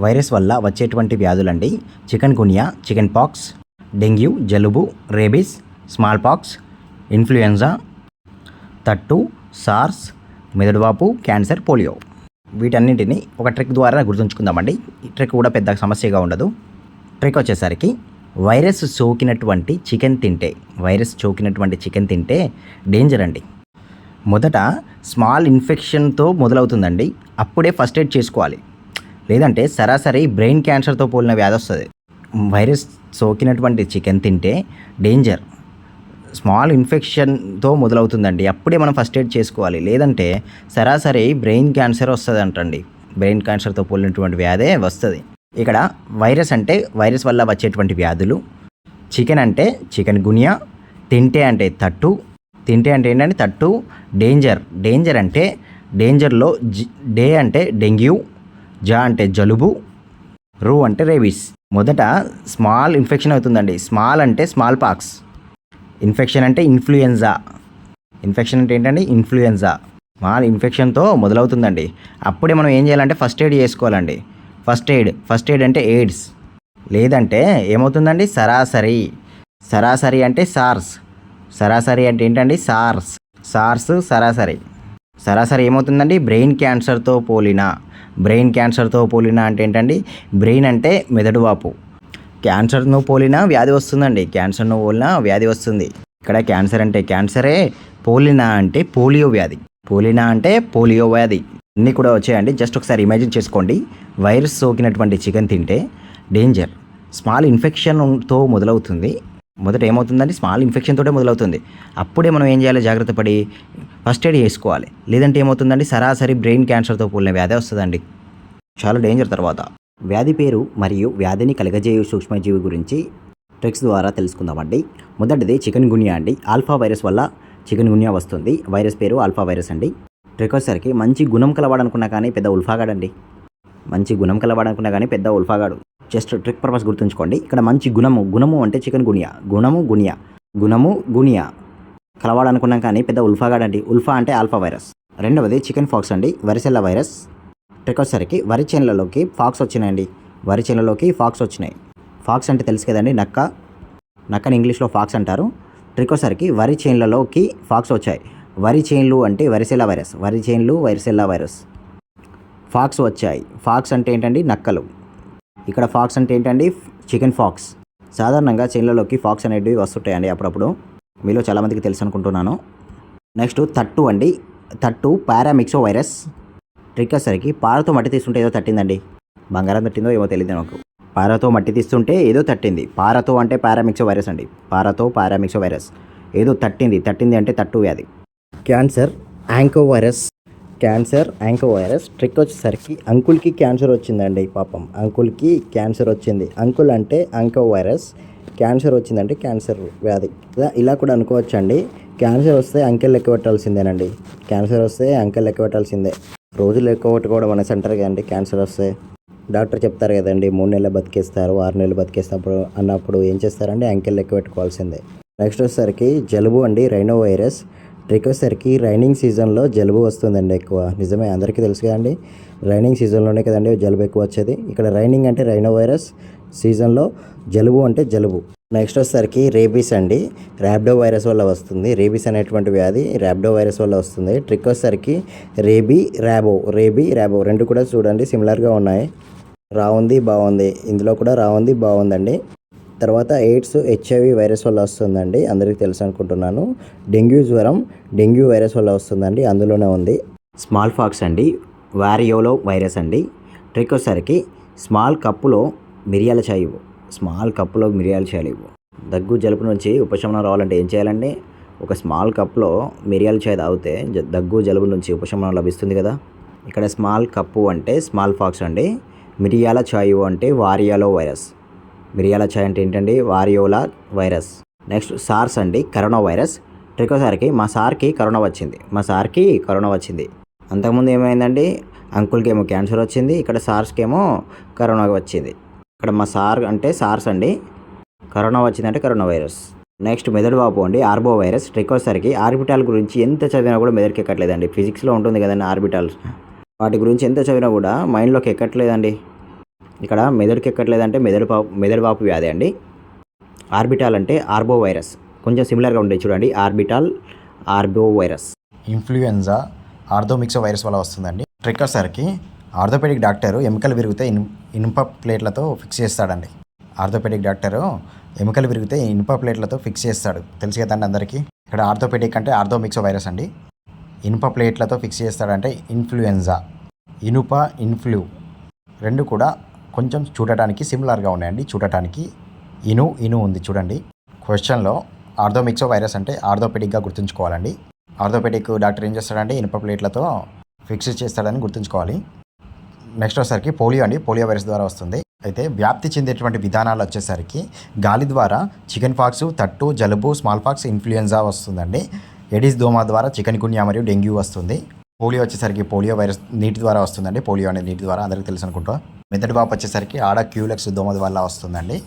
Virus వల్ల వచ్చేటువంటి వ్యాధులండి. Chikungunya chicken pox dengue జలుబు రేబీస్ స్మాల్ పాక్స్ ఇన్ఫ్లుయెంజా తట్టు సార్స్ మెదడువాపు క్యాన్సర్ పోలియో. వీటన్నింటినీ ఒక ట్రిక్ ద్వారా గుర్తుంచుకుందామండి. ఈ ట్రిక్ కూడా పెద్ద సమస్యగా ఉండదు. ట్రిక్ వచ్చేసరికి వైరస్ సోకినటువంటి చికెన్ తింటే వైరస్ సోకినటువంటి చికెన్ తింటే డేంజర్ అండి. మొదట స్మాల్ ఇన్ఫెక్షన్తో మొదలవుతుందండి. అప్పుడే ఫస్ట్ ఎయిడ్ చేసుకోవాలి. లేదంటే సరాసరి బ్రెయిన్ క్యాన్సర్తో పోలిన వ్యాధి వస్తుంది. వైరస్ సోకినటువంటి చికెన్ తింటే డేంజర్. స్మాల్ ఇన్ఫెక్షన్తో మొదలవుతుందండి. అప్పుడే మనం ఫస్ట్ ఎయిడ్ చేసుకోవాలి. లేదంటే సరాసరి బ్రెయిన్ క్యాన్సర్ వస్తుంది అంటండి. బ్రెయిన్ క్యాన్సర్తో పోలినటువంటి వ్యాధే వస్తుంది. ఇక్కడ వైరస్ అంటే వైరస్ వల్ల వచ్చేటువంటి వ్యాధులు. చికెన్ అంటే చికెన్ గునియా తింటే అంటే తట్టు తింటే అంటే ఏంటంటే తట్టు డేంజర్. డేంజర్ అంటే డేంజర్లో జి డే అంటే డెంగ్యూ జా అంటే జలుబు రూ అంటే రేబీస్. మొదట స్మాల్ ఇన్ఫెక్షన్ అవుతుందండి. స్మాల్ అంటే స్మాల్ పాక్స్. ఇన్ఫెక్షన్ అంటే ఇన్ఫ్లుయెన్జా ఇన్ఫెక్షన్ అంటే ఏంటంటే ఇన్ఫ్లుయెన్జా స్మాల్ ఇన్ఫెక్షన్తో మొదలవుతుందండి. అప్పుడే మనం ఏం చేయాలంటే ఫస్ట్ ఎయిడ్ చేసుకోవాలండి. First aid. ఫస్ట్ ఎయిడ్ అంటే ఎయిడ్స్. లేదంటే ఏమవుతుందండి? సరాసరి. సరాసరి అంటే సార్స్. సరాసరి అంటే ఏంటండి? సార్స్. సార్స్ సరాసరి. సరాసరి ఏమవుతుందండి? బ్రెయిన్ క్యాన్సర్తో పోలిన. బ్రెయిన్ క్యాన్సర్తో పోలిన అంటే ఏంటండి? బ్రెయిన్ అంటే మెదడు వాపు. క్యాన్సర్ను పోలిన వ్యాధి వస్తుందండి. క్యాన్సర్ను పోలిన వ్యాధి వస్తుంది. ఇక్కడ క్యాన్సర్ అంటే క్యాన్సరే పోలినా అంటే పోలియో వ్యాధి. పోలినా అంటే పోలియో వ్యాధి. అన్నీ కూడా వచ్చాయండి. జస్ట్ ఒకసారి ఇమాజిన్ చేసుకోండి. వైరస్ సోకినటువంటి చికెన్ తింటే డేంజర్. స్మాల్ ఇన్ఫెక్షన్తో మొదలవుతుంది. మొదట ఏమవుతుందండి? స్మాల్ ఇన్ఫెక్షన్ తోటే మొదలవుతుంది. అప్పుడే మనం ఏం చేయాలి? జాగ్రత్త పడి ఫస్ట్ ఎయిడ్ చేసుకోవాలి. లేదంటే ఏమవుతుందండి? సరాసరి బ్రెయిన్ క్యాన్సర్తో కూడిన వ్యాధి వస్తుందండి. చాలా డేంజర్ తర్వాత. వ్యాధి పేరు మరియు వ్యాధిని కలగజేయు సూక్ష్మజీవి గురించి ట్రిక్స్ ద్వారా తెలుసుకుందామండి. మొదటిది చికెన్ గునియా అండి. ఆల్ఫా వైరస్ వల్ల చికెన్ గునియా వస్తుంది. వైరస్ పేరు ఆల్ఫా వైరస్ అండి. ట్రిక్ వచ్చేసరికి మంచి గుణం కలవాడనుకున్నా కానీ పెద్ద ఉల్ఫాగాడండి. మంచి గుణం కలవాడనుకున్నా కానీ పెద్ద ఉల్ఫాగాడు. జస్ట్ ట్రిక్ పర్పస్ గుర్తుంచుకోండి. ఇక్కడ మంచి గుణము గుణము అంటే చికెన్ గునియా గుణము గునియా. గుణము గునియా. కలవాలనుకున్నాం కానీ పెద్ద ఉల్ఫాగాడండి. ఉల్ఫా అంటే ఆల్ఫా వైరస్. రెండవది చికెన్ ఫాక్స్ అండి. Varicella virus. ట్రిక్ వచ్చేసరికి వరి చేనులలోకి ఫాక్స్ వచ్చినాయండి. వరి చేనులలోకి ఫాక్స్ వచ్చినాయి. ఫాక్స్ అంటే తెలుసు కదండి నక్క. నక్కని ఇంగ్లీష్లో ఫాక్స్ అంటారు. ట్రిక్ వచ్చేసరికి వరి చేనులలోకి ఫాక్స్ వచ్చాయి. వరి చేన్లు అంటే వరిసెల్ల వైరస్. వరి చేన్లు వరిసెల్ల వైరస్. ఫాక్స్ వచ్చాయి. ఫాక్స్ అంటే ఏంటండి? నక్కలు. ఇక్కడ ఫాక్స్ అంటే ఏంటండి? Chicken pox. సాధారణంగా చేన్లలోకి ఫాక్స్ అనేటివి వస్తుంటాయండి అప్పుడప్పుడు. మీలో చాలామందికి తెలుసు అనుకుంటున్నాను. నెక్స్ట్ తట్టు అండి. తట్టు పారామిక్సో వైరస్ ట్రిక్ వచ్చేసరికి పారతో మట్టి తీస్తుంటే ఏదో తట్టిందండి. బంగారం తట్టిందో ఏమో తెలియదు నాకు. పారతో మట్టి తీస్తుంటే ఏదో తట్టింది. పారతో అంటే పారామిక్సో వైరస్ అండి. పారతో పారామిక్సో వైరస్ ఏదో తట్టింది. తట్టింది అంటే తట్టు వ్యాధి. Cancer onco virus cancer onco virus trick వచ్చేసరికి అంకుల్కి క్యాన్సర్ వచ్చిందండి పాపం. అంకుల్కి క్యాన్సర్ వచ్చింది. అంకుల్ అంటే అంకో వైరస్ క్యాన్సర్ వచ్చిందంటే క్యాన్సర్ వ్యాధి. ఇలా ఇలా కూడా అనుకోవచ్చండి. క్యాన్సర్ వస్తే అంకెల్ లెక్క పెట్టాల్సిందేనండి. క్యాన్సర్ వస్తే అంకెల్ లెక్క పెట్టాల్సిందే. రోజులు లెక్క పెట్టుకోవడం అనేసి అంటారు కదండి క్యాన్సర్ వస్తే. డాక్టర్ చెప్తారు కదండి మూడు నెలలు బతికేస్తారు ఆరు నెలలు బతికేసినప్పుడు అన్నప్పుడు ఏం చేస్తారండి అంకెల్ లెక్క పెట్టుకోవాల్సిందే. నెక్స్ట్ వచ్చేసరికి జలుబు అండి రైనో వైరస్. ట్రిక్ వచ్చేసరికి రైనింగ్ సీజన్లో జలుబు వస్తుందండి ఎక్కువ. నిజమే అందరికీ తెలుసు కదండి. రైనింగ్ సీజన్లోనే కదండి జలుబు ఎక్కువ వచ్చేది. ఇక్కడ రైనింగ్ అంటే రైనో వైరస్. సీజన్లో జలుబు అంటే జలుబు. నెక్స్ట్ వచ్చేసరికి రేబీస్ అండి. ర్యాబ్డో వైరస్ వల్ల వస్తుంది. రేబీస్ అనేటువంటి వ్యాధి ర్యాబ్డో వైరస్ వల్ల వస్తుంది. ట్రిక్ వచ్చేసరికి రేబీ ర్యాబో రేబీ ర్యాబో రెండు కూడా చూడండి. సిమిలర్గా ఉన్నాయి. రావుంది ఉంది బాగుంది ఇందులో కూడా రావుంది ఉంది బాగుందండి తర్వాత ఎయిడ్స్ హెచ్ఐవి వైరస్ వల్ల వస్తుందండి. అందరికీ తెలుసు అనుకుంటున్నాను. డెంగ్యూ జ్వరం డెంగ్యూ వైరస్ వల్ల వస్తుందండి. అందులోనే ఉంది. స్మాల్ ఫాక్స్ అండి. వారియోలో వైరస్ అండి. ట్రిక్ వచ్చేసరికి స్మాల్ కప్పులో మిరియాల చాయ్ ఇవ్వు. స్మాల్ కప్పులో మిరియాల చాయ్ ఇవ్వు. దగ్గు జలుపు నుంచి ఉపశమనం రావాలంటే ఏం చేయాలండి? ఒక స్మాల్ కప్లో మిరియాల చాయ్ తాగితే జ- దగ్గు జలుబు నుంచి ఉపశమనం లభిస్తుంది కదా? ఇక్కడ స్మాల్ కప్పు అంటే స్మాల్ ఫాక్స్ అండి. మిరియాల చాయ్ అంటే వారియాలో వైరస్. మిరియాల చాయ్ అంటే ఏంటండి? Variola virus. నెక్స్ట్ సార్స్ అండి కరోనా వైరస్. ట్రికోసారికి మా సార్కి కరోనా వచ్చింది. మా సార్కి కరోనా వచ్చింది. అంతకుముందు ఏమైందండి? అంకుల్కి ఏమో క్యాన్సర్ వచ్చింది. ఇక్కడ సార్స్కి ఏమో కరోనా వచ్చింది. ఇక్కడ మా సార్ అంటే సార్స్ అండి. కరోనా వచ్చిందంటే కరోనా వైరస్. నెక్స్ట్ మెదడు వాపు అండి ఆర్బో వైరస్. ట్రికోసరికి ఆర్బిటాల్ గురించి ఎంత చదివినా కూడా మెదడుకి ఎక్కట్లేదండి ఫిజిక్స్లో ఉంటుంది కదండి ఆర్బిటాల్స్ వాటి గురించి ఎంత చదివినా కూడా మైండ్లోకి ఎక్కట్లేదండి ఇక్కడ మెదడుకి ఎక్కట్లేదంటే మెదడు పాపు మెదడు వాపు వ్యాధి అండి ఆర్బిటాల్ అంటే ఆర్బో వైరస్ కొంచెం సిమిలర్గా ఉండే చూడండి orbital arbo virus influenza orthomyxo virus వల్ల వస్తుందండి ట్రిక్కర్సర్కి ఆర్థోపెడిక్ డాక్టరు ఎముకలు విరిగితే ఇను ఇనుప ప్లేట్లతో ఫిక్స్ చేస్తాడండి. ఆర్థోపెడిక్ డాక్టరు ఎముకలు విరిగితే ఇనుప ప్లేట్లతో ఫిక్స్ చేస్తాడు. తెలుసు కదండి అందరికీ? ఇక్కడ ఆర్థోపెడిక్ అంటే ఆర్థోమిక్సో వైరస్ అండి. ఇనుప ప్లేట్లతో ఫిక్స్ చేస్తాడంటే ఇన్ఫ్లుయెన్జా ఇనుప ఇన్ఫ్లూ రెండు కూడా కొంచెం చూడటానికి సిమిలర్గా ఉన్నాయండి. చూడటానికి ఇను ఇను ఉంది చూడండి. క్వశ్చన్లో ఆర్థోమిక్సో వైరస్ అంటే ఆర్థోపెడిక్గా గుర్తుంచుకోవాలండి. ఆర్థోపెడిక్ డాక్టర్ ఏం చేస్తాడంటే ఇనుప ప్లేట్లతో ఫిక్స్ చేస్తాడని గుర్తుంచుకోవాలి. నెక్స్ట్ వచ్చేసరికి పోలియో అండి. పోలియో వైరస్ ద్వారా వస్తుంది. అయితే వ్యాప్తి చెందేటువంటి విధానాలు వచ్చేసరికి గాలి ద్వారా చికెన్ పాక్స్ తట్టు జలుబు స్మాల్ పాక్స్ ఇన్ఫ్లుయెన్జా వస్తుందండి. ఎడిస్ దోమ ద్వారా చికెన్ గున్యా మరియు డెంగ్యూ వస్తుంది. పోలియో వచ్చేసరికి పోలియో వైరస్ నీటి ద్వారా వస్తుందండి. పోలియో అనేది నీటి ద్వారా అందరికీ తెలుసు అనుకుంటా. మెదడు బాపు వచ్చేసరికి ఆడ క్యూలెక్స్ దోమ వల్ల వస్తుందండి.